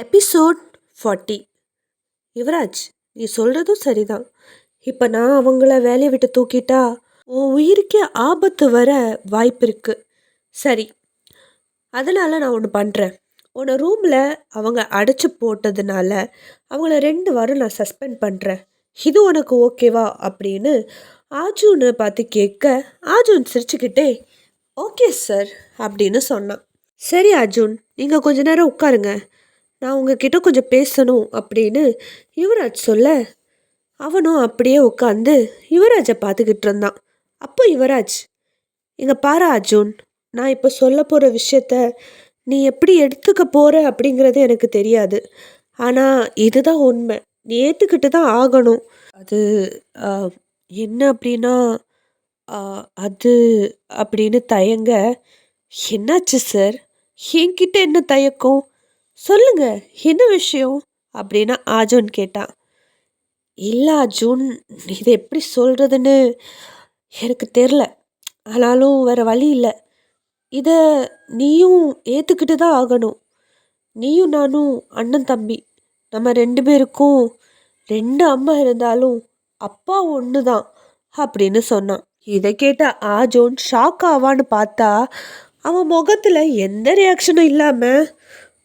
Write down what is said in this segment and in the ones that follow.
Episode forty. Yuvraj நீ சொல்கிறதும் சரிதான். இப்போ நான் அவங்கள வேலையை விட்டு தூக்கிட்டா உன் உயிருக்கே ஆபத்து வர வாய்ப்பு இருக்குது சரி அதனால் நான் ஒன்று பண்ணுறேன் உன்னை ரூமில் அவங்க அடைச்சி போட்டதுனால அவங்கள ரெண்டு வாரம் நான் சஸ்பெண்ட் பண்ணுறேன் இது உனக்கு ஓகேவா அப்படின்னு ஆஜூனை பார்த்து கேட்க ஆஜூன் சிரிச்சுக்கிட்டே ஓகே சார் அப்படின்னு சொன்னான். சரி அர்ஜுன் நீங்கள் கொஞ்ச நேரம் உட்காருங்க. நான் உங்ககிட்ட கொஞ்சம் பேசணும் அப்படின்னு யுவராஜ் சொல்ல அவனும் அப்படியே உட்காந்து யுவராஜை பார்த்துக்கிட்டு இருந்தான். அப்போ யுவராஜ் இங்கே பாரு அர்ஜுன் நான் இப்போ சொல்ல போகிற விஷயத்த நீ எப்படி எடுத்துக்க போகிற அப்படிங்கிறது எனக்கு தெரியாது. ஆனால் இதுதான் உண்மை. நீ ஏற்றுக்கிட்டு தான் ஆகணும். அது என்ன அப்படின்னா அது அப்படின்னு தயங்க என்னாச்சு சார்? என்கிட்ட என்ன தயக்கம்? சொல்லுங்க என்ன விஷயம்? அப்படின்னு ஆஜுன் கேட்டான். இல்லை அர்ஜுன் இதை எப்படி சொல்கிறதுன்னு எனக்கு தெரில ஆனாலும் வேறு வழி இல்லை. இதை நீயும் ஏற்றுக்கிட்டு தான் ஆகணும். நீயும் நானும் அண்ணன் தம்பி. நம்ம ரெண்டு பேருக்கும் ரெண்டு அம்மா இருந்தாலும் அப்பா ஒன்று தான் அப்படின்னு சொன்னான். இதை கேட்ட ஆஜோன் ஷாக் ஆவான்னு பார்த்தா அவன் முகத்தில் எந்த ரியாக்ஷனும் இல்லாமல்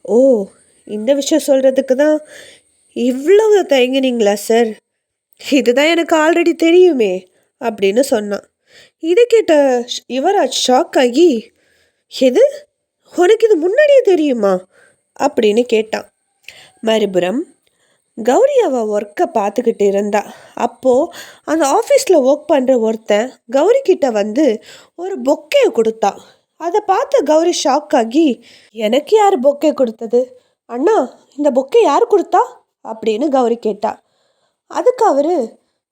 ஓ இந்த விஷயம் சொல்கிறதுக்கு தான் இவ்வளவு தயங்குனீங்களா சார்? இதுதான் எனக்கு ஆல்ரெடி தெரியுமே அப்படின்னு சொன்னான். இதை கேட்ட யுவராஜ் ஷாக் ஆகி எது? உனக்கு இது முன்னாடியே தெரியுமா? அப்படின்னு கேட்டான். மறுபுறம் கௌரி அவள் ஒர்க்கை பார்த்துக்கிட்டு இருந்தா. அப்போது அந்த ஆஃபீஸில் ஒர்க் பண்ணுற ஒருத்தன் கௌரி கிட்ட வந்து ஒரு பொக்கையை கொடுத்தான் அதை பார்த்து கௌரி ஷாக் ஆகி எனக்கு யார் பொக்கே கொடுத்தது? அண்ணா இந்த பொக்கே யார் கொடுத்தா? அப்படின்னு கௌரி கேட்டா. அதுக்கு அவர்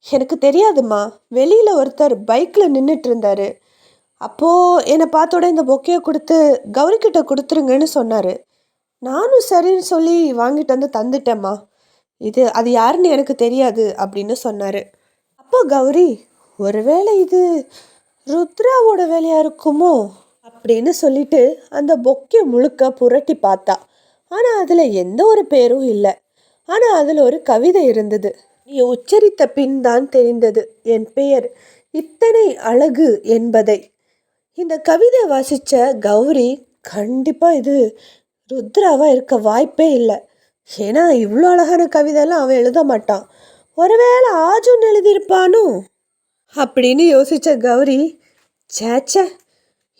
எனக்கு தெரியாதும்மா. வெளியில் ஒருத்தர் பைக்கில் நின்றுட்டு இருந்தாரு அப்போது என்னை பார்த்தோட இந்த பொக்கையை கொடுத்து கௌரி கொடுத்துருங்கன்னு சொன்னார். நானும் சரின்னு சொல்லி வாங்கிட்டு வந்து தந்துட்டேம்மா. இது அது யாருன்னு எனக்கு தெரியாது அப்படின்னு சொன்னார். அப்போ கௌரி ஒருவேளை இது ருத்ராவோட வேலையாக இருக்குமோ? அப்படின்னு சொல்லிட்டு அந்த பொக்கே முழுக்க புரட்டி பார்த்தா. ஆனால் அதில் எந்த ஒரு பேரும் இல்லை. ஆனால் அதில் ஒரு கவிதை இருந்தது. நீ உச்சரித்த பின் தான் தெரிந்தது என் பெயர். இத்தனை அழகு என்பதை. இந்த கவிதை வாசித்த கௌரி கண்டிப்பாக இது ருத்ராவாக இருக்க வாய்ப்பே இல்லை. ஏன்னா இவ்வளோ அழகான கவிதைலாம் அவன் எழுத மாட்டான். ஒருவேளை ஆஜுன் எழுதியிருப்பானோ? அப்படின்னு யோசித்த கௌரி சேச்சே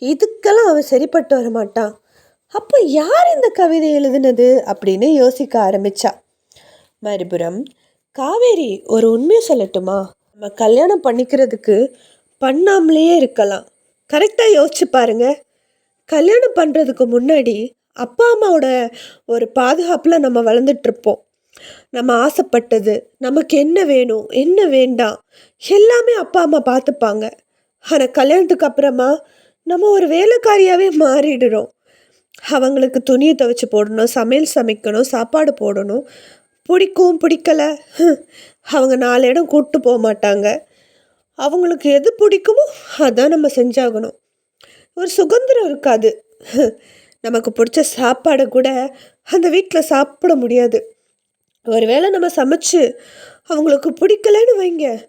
இதுக்கெல்லாம் அவன் சரிப்பட்டு வர மாட்டான் அப்போ யார் இந்த கவிதை எழுதுனது? அப்படின்னு யோசிக்க ஆரம்பிச்சா. மறுபுறம் காவேரி ஒரு உண்மையை சொல்லட்டுமா? நம்ம கல்யாணம் பண்ணிக்கிறதுக்கு பண்ணாமலேயே இருக்கலாம். கரெக்டாக யோசிச்சு பாருங்க. கல்யாணம் பண்ணுறதுக்கு முன்னாடி அப்பா அம்மாவோட ஒரு பாதுகாப்பில் நம்ம வளர்ந்துட்டுருப்போம். நம்ம ஆசைப்பட்டது நமக்கு என்ன வேணும் என்ன வேண்டாம் எல்லாமே அப்பா அம்மா பார்த்துப்பாங்க. ஆனால் கல்யாணத்துக்கு அப்புறமா நம்ம ஒரு வேலைக்காரியாகவே மாறிடுறோம். அவங்களுக்கு துணியை துவைச்சி போடணும் சமையல் சமைக்கணும் சாப்பாடு போடணும். பிடிக்கும் பிடிக்கல. அவங்க நாலு இடம் கூப்பிட்டு போக மாட்டாங்க. அவங்களுக்கு எது பிடிக்குமோ அதான் நம்ம செஞ்சாகணும். ஒரு சுதந்திரம் இருக்காது. நமக்கு பிடிச்ச சாப்பாடை கூட அந்த வீட்டில் சாப்பிட முடியாது. ஒருவேளை நம்ம சமைச்சு அவங்களுக்கு பிடிக்கலன்னு வைங்க.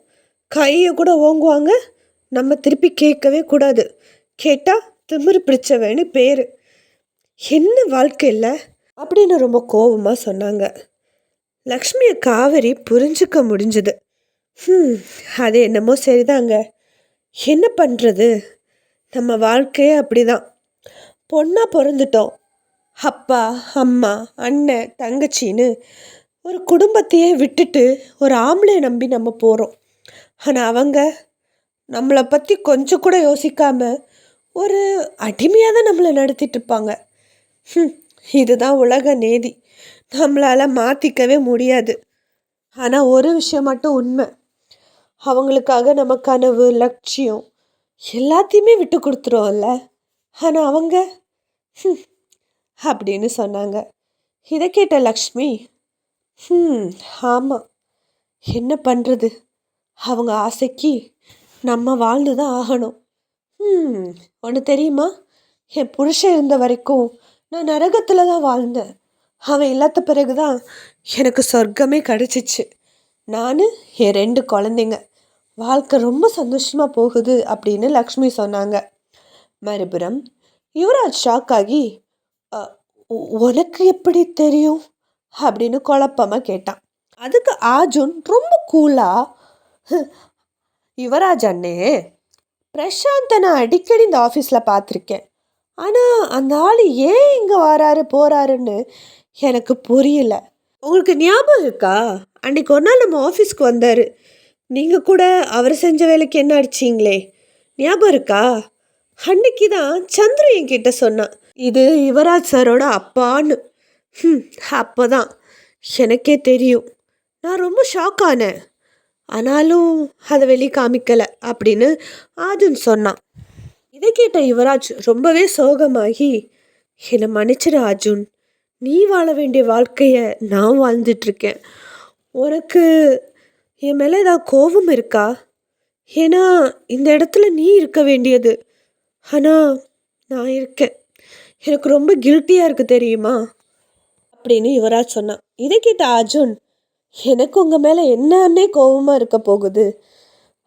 கையை கூட ஓங்குவாங்க. நம்ம திருப்பி கேட்கவே கூடாது. கேட்டால் திமிரு பிடிச்சவன்னு பேர். என்ன வாழ்க்கை இல்லை? அப்படின்னு ரொம்ப கோபமாக சொன்னாங்க. லக்ஷ்மியை காவேரி புரிஞ்சுக்க முடிஞ்சுது. ம் அது என்னமோ சரிதாங்க. என்ன பண்ணுறது நம்ம வாழ்க்கையே அப்படிதான். பொண்ணாக பிறந்துட்டோம். அப்பா அம்மா அண்ணன் தங்கச்சின்னு ஒரு குடும்பத்தையே விட்டுட்டு ஒரு ஆம்பளை நம்பி நம்ம போகிறோம் ஆனால் அவங்க நம்மளை பற்றி கொஞ்சம் கூட யோசிக்காமல் ஒரு அடிமையாக தான் நம்மளை நடத்திட்டு இருப்பாங்க இதுதான் உலக நேதி. நம்மளால் மாற்றிக்கவே முடியாது. ஆனால் ஒரு விஷயம் மட்டும் உண்மை. அவங்களுக்காக நம்ம கனவு லட்சியம் எல்லாத்தையுமே விட்டு கொடுத்துருவோம்ல. ஆனால் அவங்க அப்படின்னு சொன்னாங்க. இதை கேட்ட லக்ஷ்மி ம் ஆமாம் என்ன பண்ணுறது அவங்க ஆசைக்கு நம்ம வாழ்ந்து தான் ஆகணும். ம் ஒன்று தெரியுமா? என் புருஷன் இருந்த வரைக்கும் நான் நரகத்தில் தான் வாழ்ந்தேன். அவன் இல்லாத பிறகு தான் எனக்கு சொர்க்கமே கிடச்சிச்சு. நான் என் ரெண்டு குழந்தைங்க. வாழ்க்கை ரொம்ப சந்தோஷமாக போகுது அப்படின்னு லக்ஷ்மி சொன்னாங்க. மறுபுறம் யுவராஜ் ஷாக் ஆகி உனக்கு எப்படி தெரியும்? அப்படின்னு குழப்பமாக கேட்டான். அதுக்கு ஆர்ஜுன் ரொம்ப கூலாக யுவராஜ் அண்ணே பிரசாந்தை நான் அடிக்கடி இந்த ஆஃபீஸில் பார்த்துருக்கேன். ஆனால் அந்த ஆள் ஏன் இங்கே வராரு போகிறாருன்னு எனக்கு புரியல. உங்களுக்கு ஞாபகம் இருக்கா? அன்றைக்கு ஒரு நாள் நம்ம ஆஃபீஸ்க்கு வந்தார். நீங்கள் கூட அவர் செஞ்ச வேலைக்கு என்ன அடிச்சிங்களே? ஞாபகம் இருக்கா? அன்னைக்கு தான் சந்துரு என்கிட்ட சொன்னான் இது யுவராஜ் சாரோட அப்பான்னு. ம் அப்போ தான் எனக்கே தெரியும். நான் ரொம்ப ஷாக் ஆனேன். ஆனாலும் அதை வெளியே காமிக்கலை அப்படின்னு ஆஜுன் சொன்னான். இதை கேட்ட யுவராஜ் ரொம்பவே சோகமாகி என்னை மன்னிச்சிடு அர்ஜுன் நீ வாழ வேண்டிய வாழ்க்கையை நான் வாழ்ந்துட்டுருக்கேன் உனக்கு என் மேலே ஏதாவது கோபம் இருக்கா? ஏன்னா இந்த இடத்துல நீ இருக்க வேண்டியது. ஆனால் நான் இருக்கேன். எனக்கு ரொம்ப கில்ட்டியாக இருக்குது தெரியுமா? அப்படின்னு யுவராஜ் சொன்னான். இதை கேட்ட அர்ஜுன் எனக்கு உங்கள் மேலே என்னன்னே கோபமாக இருக்க போகுது.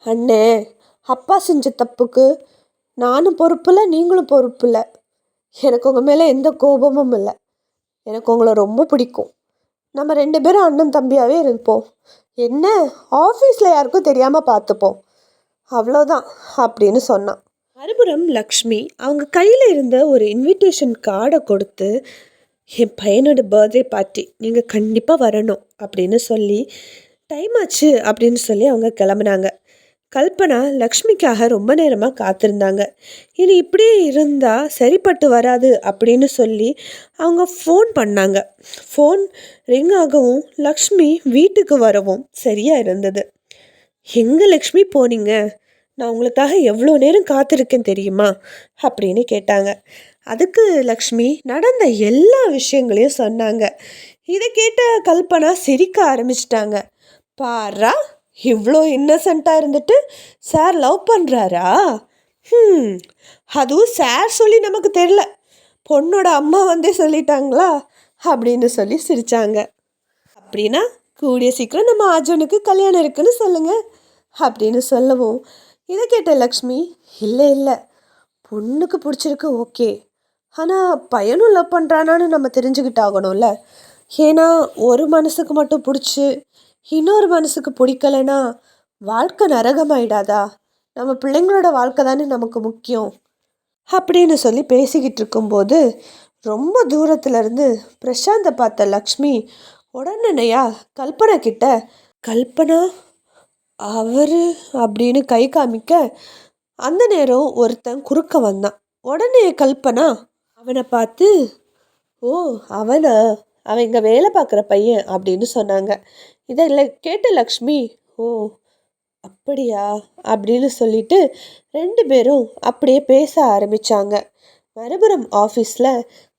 அண்ணே அப்பா செஞ்ச தப்புக்கு நானும் பொறுப்பில் நீங்களும் பொறுப்பு எனக்கு உங்கள் மேலே எந்த கோபமும் இல்லை. எனக்கு உங்களை ரொம்ப பிடிக்கும். நம்ம ரெண்டு பேரும் அண்ணன் தம்பியாகவே இருப்போம். என்ன? ஆஃபீஸில் யாருக்கும் தெரியாமல் பார்த்துப்போம் அவ்வளோதான் அப்படின்னு சொன்னான். மறுபுறம் லக்ஷ்மி அவங்க கையில் இருந்த ஒரு இன்விடேஷன் கார்டை கொடுத்து என் பையனோட பர்த்டே பார்ட்டி நீங்கள் கண்டிப்பாக வரணும் அப்படின்னு சொல்லி டைம் ஆச்சு அப்படின்னு சொல்லி அவங்க கிளம்புனாங்க. கல்பனா லக்ஷ்மிக்காக ரொம்ப நேரமாக காத்திருந்தாங்க. இது இப்படியே இருந்தால் சரிப்பட்டு வராது அப்படின்னு சொல்லி அவங்க ஃபோன் பண்ணாங்க. ஃபோன் ரிங் ஆகவும் லக்ஷ்மி வீட்டுக்கு வரவும் சரியாக இருந்தது. எங்கே லக்ஷ்மி போனீங்க? நான் உங்களுக்காக எவ்வளோ நேரம் காத்திருக்கேன் தெரியுமா? அப்படின்னு கேட்டாங்க. அதுக்கு லக்ஷ்மி நடந்த எல்லா விஷயங்களையும் சொன்னாங்க. இதை கேட்ட கல்பனா சிரிக்க ஆரம்பிச்சிட்டாங்க. பாரா இவ்வளோ இன்னசென்ட்டாக இருந்துட்டு சார் லவ் பண்ணுறாரா ம் அதுவும் சார் சொல்லி நமக்கு தெரில பொண்ணோட அம்மா வந்தே சொல்லிட்டாங்களா? அப்படின்னு சொல்லி சிரித்தாங்க அப்படின்னா கூடிய சீக்கிரம் நம்ம அர்ஜுனுக்கு கல்யாணம் இருக்குன்னு சொல்லுங்கள் அப்படின்னு சொல்லவும். இதை கேட்ட லக்ஷ்மி இல்லை இல்லை பொண்ணுக்கு பிடிச்சிருக்கு ஓகே. ஆனால் பையனும் லவ் பண்ணுறானான்னு நம்ம தெரிஞ்சுக்கிட்டாகணும்ல. ஏன்னா ஒரு மனசுக்கு மட்டும் பிடிச்சி இன்னொரு மனசுக்கு பிடிக்கலைன்னா வாழ்க்கை நரகமாயிடாதா? நம்ம பிள்ளைங்களோட வாழ்க்கை தானே நமக்கு முக்கியம்? அப்படின்னு சொல்லி பேசிக்கிட்டு இருக்கும்போது ரொம்ப தூரத்துலேருந்து பிரசாந்தை பார்த்த லக்ஷ்மி உடனேயா கல்பனா கிட்ட கல்பனா அவர்? அப்படின்னு கை காமிக்க அந்த நேரம் ஒருத்தன் குறுக்க வந்தான். உடனே கல்பனா அவனை பார்த்து ஓ அவனா? அவன் இங்கே வேலை பார்க்குற பையன் அப்படின்னு சொன்னாங்க. இதை இல்லை கேட்ட லக்ஷ்மி ஓ அப்படியா? அப்படின்னு சொல்லிட்டு ரெண்டு பேரும் அப்படியே பேச ஆரம்பிச்சாங்க. மறுபுறம் ஆஃபீஸில்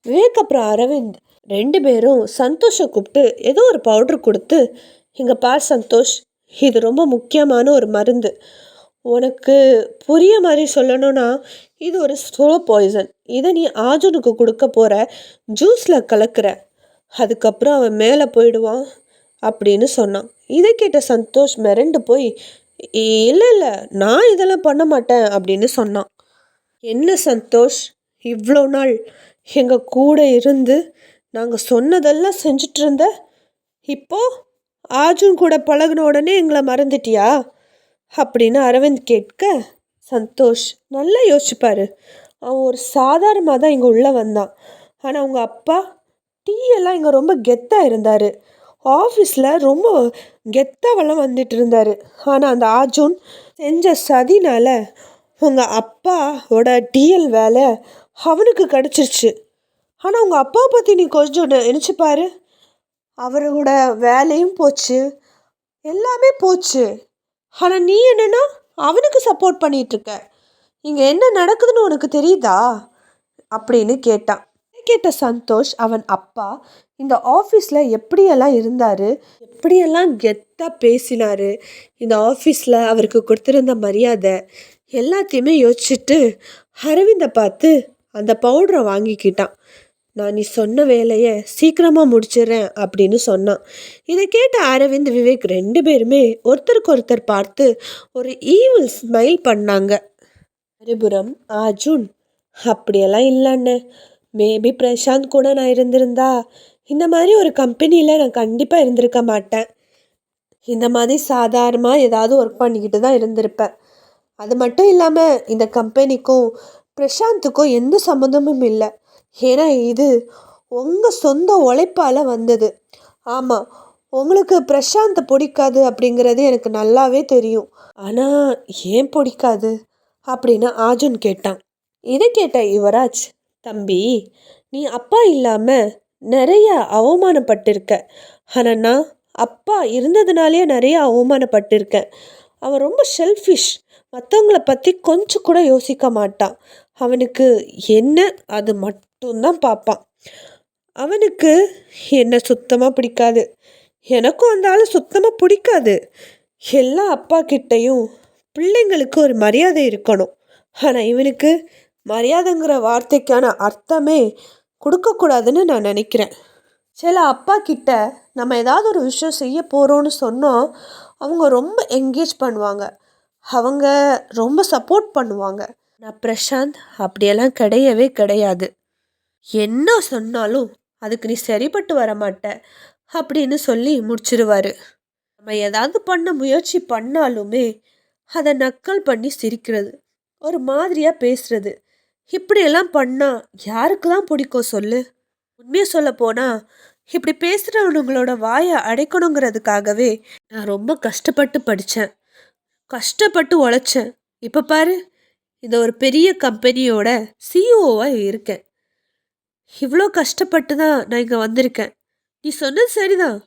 விவேக் அப்புறம் அரவிந்த் ரெண்டு பேரும் சந்தோஷை கூப்பிட்டு ஏதோ ஒரு பவுடர் கொடுத்து இங்கே பார் சந்தோஷ் இது ரொம்ப முக்கியமான ஒரு மருந்து. உனக்கு புரிய மாதிரி சொல்லணும்னா இது ஒரு ஸ்லோ பாய்சன் இதை நீ ஆஜனுக்கு கொடுக்க போகிற ஜூஸில் கலக்கிற. அதுக்கப்புறம் அவன் மேலே போயிடுவான் அப்படின்னு சொன்னான். இதை கேட்ட சந்தோஷ் மிரண்டு போய் இல்லை இல்லை நான் இதெல்லாம் பண்ண மாட்டேன் அப்படின்னு சொன்னான். என்ன சந்தோஷ் இவ்வளோ நாள் எங்கள் கூட இருந்து நாங்கள் சொன்னதெல்லாம் செஞ்சுட்டு இருந்த? இப்போ ஆஜுன் கூட பழகுன உடனே எங்களை மறந்துட்டியா? அப்படின்னு அரவிந்த் கேட்க சந்தோஷ் நல்லா யோசிச்சுப்பாரு. அவன் ஒரு சாதாரணமாக தான் இங்கே உள்ளே வந்தான். ஆனால் அவங்க அப்பா டீ எல்லாம் இங்கே ரொம்ப கெத்தாக இருந்தார். ஆஃபீஸில் ரொம்ப கெத்தாவெல்லாம் வந்துட்டு இருந்தார். ஆனால் அந்த ஆஜூன் செஞ்ச சதினால் உங்கள் அப்பாவோட டிஎல் வேலை அவனுக்கு கிடச்சிருச்சு. ஆனால் உங்கள் அப்பாவை பற்றி நீ கொஞ்சம் நினச்சிப்பாரு. அவரோட வேலையும் போச்சு. எல்லாமே போச்சு. ஆனால் நீ என்னன்னா அவனுக்கு சப்போர்ட் பண்ணிகிட்ருக்க இங்கே என்ன நடக்குதுன்னு உனக்கு தெரியுதா? அப்படின்னு கேட்டான். கேட்ட சந்தோஷ் அவன் அப்பா இந்த ஆஃபீஸில் எப்படியெல்லாம் இருந்தார்? எப்படியெல்லாம் கெத்தாக பேசினார்? இந்த ஆஃபீஸில் அவருக்கு கொடுத்துருந்த மரியாதை எல்லாத்தையுமே யோசிச்சுட்டு அரவிந்தை பார்த்து அந்த பவுடரை வாங்கிக்கிட்டான். நான் நீ சொன்ன வேலையை சீக்கிரமாக முடிச்சிடுறேன் அப்படின்னு சொன்னான். இதை கேட்ட அரவிந்த் விவேக் ரெண்டு பேருமே ஒருத்தருக்கு ஒருத்தர் பார்த்து ஒரு ஈவில் ஸ்மைல் பண்ணாங்க. மறுபுறம் அர்ஜுன் அப்படியெல்லாம் இல்லைன்னு மேபி பிரசாந்த் கூட நான் இருந்திருந்தா இந்த மாதிரி ஒரு கம்பெனியில் நான் கண்டிப்பாக இருந்திருக்க மாட்டேன். இந்த மாதிரி சாதாரணமாக ஏதாவது ஒர்க் பண்ணிக்கிட்டு தான் இருந்திருப்பேன். அது மட்டும் இல்லாமல் இந்த கம்பெனிக்கும் பிரசாந்துக்கும் எந்த சம்மந்தமும் இல்லை. ஏன்னா இது உங்கள் சொந்த உழைப்பால் வந்தது. ஆமாம் உங்களுக்கு பிரசாந்தை பிடிக்காது அப்படிங்கிறது எனக்கு நல்லாவே தெரியும். ஆனால் ஏன் பிடிக்காது? அப்படின்னு ஆஜுன் கேட்டான். இதை கேட்ட யுவராஜ் தம்பி நீ அப்பா இல்லாமல் நிறைய அவமானப்பட்டிருக்க. ஆனால் நான் அப்பா இருந்ததுனாலேயே நிறைய அவமானப்பட்டிருக்கேன். அவன் ரொம்ப செல்ஃபிஷ் மற்றவங்கள பற்றி கொஞ்சம் கூட யோசிக்க மாட்டான். அவனுக்கு என்ன அது மட்டும்தான் பார்ப்பான் அவனுக்கு என்னை சுத்தமாக பிடிக்காது. எனக்கும் அந்த ஆள் சுத்தமாக பிடிக்காது. எல்லா அப்பா கிட்டேயும் பிள்ளைங்களுக்கு ஒரு மரியாதை இருக்கணும். ஆனால் இவனுக்கு மரியாதைங்கிற வார்த்தைக்கான அர்த்தமே கொடுக்கக்கூடாதுன்னு நான் நினைக்கிறேன். சில அப்பா கிட்ட நம்ம ஏதாவது ஒரு விஷயம் செய்ய போகிறோன்னு சொன்னால் அவங்க ரொம்ப என்கேஜ் பண்ணுவாங்க. அவங்க ரொம்ப சப்போர்ட் பண்ணுவாங்க. நான் பிரசாந்த் அப்படியெல்லாம் கிடையவே கிடையாது. என்ன சொன்னாலும் அதுக்கு நீ சரிப்பட்டு வர மாட்ட அப்படின்னு சொல்லி முடிச்சிருவாரு. நம்ம ஏதாவது பண்ண முயற்சி பண்ணாலுமே அதை நக்கல் பண்ணி சிரிக்கிறது ஒரு மாதிரியாக பேசுறது. இப்படியெல்லாம் பண்ணால் யாருக்கு தான் பிடிக்கும் சொல்லு? உண்மையை சொல்ல போனால் இப்படி பேசுகிறவனுங்களோட வாயை அடைக்கணுங்கிறதுக்காகவே நான் ரொம்ப கஷ்டப்பட்டு படித்தேன் கஷ்டப்பட்டு உழைச்சேன். இப்போ பாரு இந்த ஒரு பெரிய கம்பெனியோட சிஇஓவாக இருக்கேன். இவ்வளோ கஷ்டப்பட்டு தான் நான் இங்கே வந்திருக்கேன். நீ சொன்னது சரிதான்.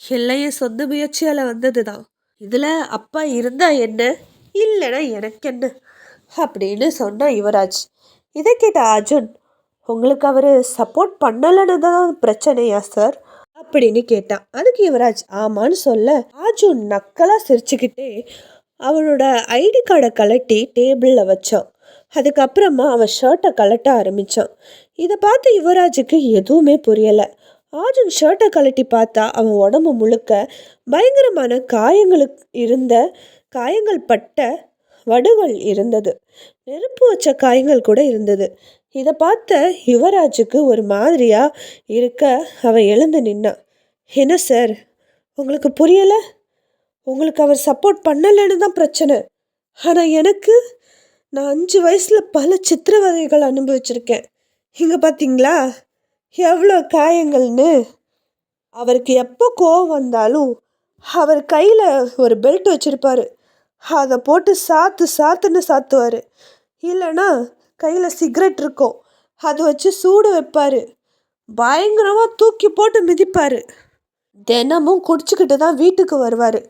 எல்லாம் என் சொந்த முயற்சியால் வந்தது தான் இதில் அப்பா இருந்தால் என்ன? இல்லைன்னா எனக்கு என்ன? அப்படின்னு சொன்னான் யுவராஜ். இதை கேட்ட அர்ஜுன் உங்களுக்கு அவர் சப்போர்ட் பண்ணலைன்னு தான் பிரச்சனையா சார் அப்படின்னு கேட்டான் அதுக்கு யுவராஜ் ஆமான்னு சொல்ல. அர்ஜுன் நக்கலாக சிரிச்சுக்கிட்டே அவனோட ஐடி கார்டை கலட்டி டேபிளில் வச்சான். அதுக்கப்புறமா அவன் ஷர்ட்டை கலட்ட ஆரம்பித்தான் இதை பார்த்து யுவராஜுக்கு எதுவுமே புரியலை. ஆர்ஜுன் ஷர்ட்டை கலட்டி பார்த்தா அவன் உடம்பு முழுக்க பயங்கரமான காயங்களுக்கு இருந்த காயங்கள் பட்ட வடுகள் இருந்தது. நெருப்பு வச்ச காயங்கள் கூட இருந்தது. இதை பார்த்த யுவராஜுக்கு ஒரு மாதிரியாக இருக்க அவன் எழுந்து நின்னான். என்ன சார்? உங்களுக்கு புரியலை? உங்களுக்கு அவர் சப்போர்ட் பண்ணலைன்னு தான் பிரச்சனை. ஆனால் எனக்கு நான் அஞ்சு வயசில் பல சித்திரவதைகள் அனுபவிச்சிருக்கேன். இங்கே பார்த்தீங்களா எவ்வளோ காயங்கள்னு. அவருக்கு எப்போ கோவம் வந்தாலும் அவர் கையில் ஒரு பெல்ட் வச்சுருப்பார். அதை போட்டு சாத்து சாத்துன்னு சாத்துவார். இல்லைன்னா கையில் சிகரெட் இருக்கும். அதை வச்சு சூடு வைப்பார். பயங்கரமாக தூக்கி போட்டு மிதிப்பார். தினமும் குடிச்சுக்கிட்டு தான் வீட்டுக்கு வருவார்.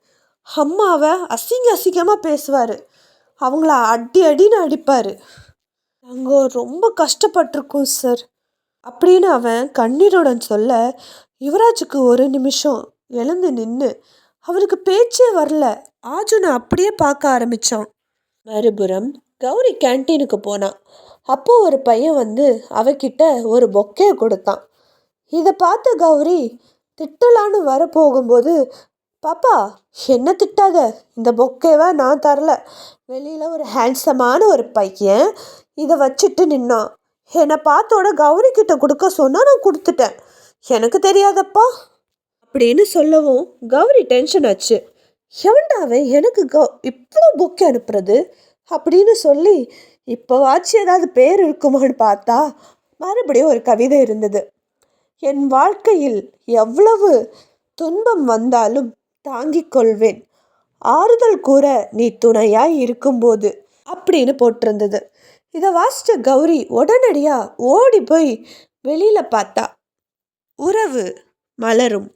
அம்மாவை அசிங்க அசிங்கமாக பேசுவார். அவங்கள அடி அடின்னு அடிப்பார். நாங்கள் ரொம்ப கஷ்டப்பட்டிருக்கோம் சார். அப்படின்னு அவன் கண்ணீருடன் சொல்ல யுவராஜுக்கு ஒரு நிமிஷம் எழுந்து நின்று அவனுக்கு பேச்சே வரல. ஆஜுனை அப்படியே பார்க்க ஆரம்பித்தான் மறுபுறம் கௌரி கேன்டீனுக்கு போனான் அப்போ ஒரு பையன் வந்து அவகிட்ட ஒரு பொக்கே கொடுத்தான். இதை பார்த்த கௌரி திட்டலான்னு வர போகும்போது பாப்பா என்ன திட்டாத? இந்த பொக்கேவை நான் தரல. வெளியில் ஒரு ஹேண்ட்ஸமான ஒரு பையன் இதை வச்சுட்டு நின்னான். என்னை பார்த்தோட கௌரி கிட்ட கொடுக்க சொன்னால் நான் கொடுத்துட்டேன். எனக்கு தெரியாதப்பா. அப்படின்னு சொல்லவும் கௌரி டென்ஷன் ஆச்சு. எவன்டாவே எனக்கு கௌ இவ்வளோ புக்கு அனுப்புறது? அப்படின்னு சொல்லி இப்போவாச்சு ஏதாவது பேர் இருக்குமான்னு பார்த்தா மறுபடியும் ஒரு கவிதை இருந்தது. என் வாழ்க்கையில் எவ்வளவு துன்பம் வந்தாலும் தாங்கிக் கொள்வேன். ஆறுதல் கூற நீ துணையாய் இருக்கும்போது அப்படின்னு போட்டிருந்தது. இதை வாசித்த கௌரி உடனடியாக ஓடி போய் வெளியில் பார்த்தா உறவு மலரும்.